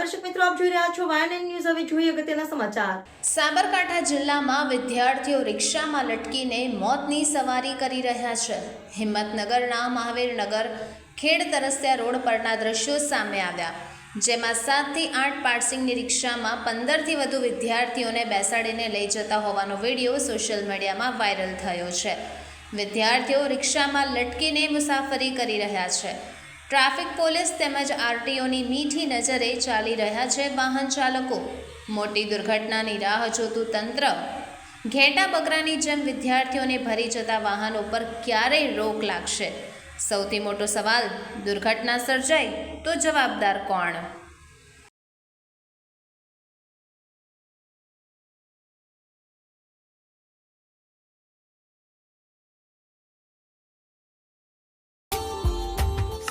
દર્શક મિત્રો, આપ જોઈ રહ્યા છો વાયન ન્યૂઝ હવે જોઈએ અગત્યના સમાચાર. સાબરકાંઠા જિલ્લામાં વિદ્યાર્થીઓ રિક્ષામાં લટકીને મોતની સવારી કરી રહ્યા છે. હિંમતનગરના મહાવીરનગર ખેડ તરસ્યા રોડ પરના દ્રશ્યો સામે આવ્યા. જેમાં સાતથી આઠ પાર્સિંગની રિક્ષામાં પંદરથી વધુ વિદ્યાર્થીઓને બેસાડીને લઈ જતા હોવાનો વીડિયો સોશિયલ મીડિયામાં વાયરલ થયો છે. વિદ્યાર્થીઓ રિક્ષામાં લટકીને મુસાફરી કરી રહ્યા છે. ટ્રાફિક પોલીસ તેમજ આરટીઓની મીઠી નજરે ચાલી રહ્યા છે વાહન ચાલકો. મોટી દુર્ઘટનાની રાહ જોતું તંત્ર. ઘેટા બકરાની જેમ વિદ્યાર્થીઓને ભરી જતા વાહનો પર ક્યારે રોક લાગશે. સૌથી મોટો સવાલ, દુર્ઘટના સર્જાય તો જવાબદાર કોણ?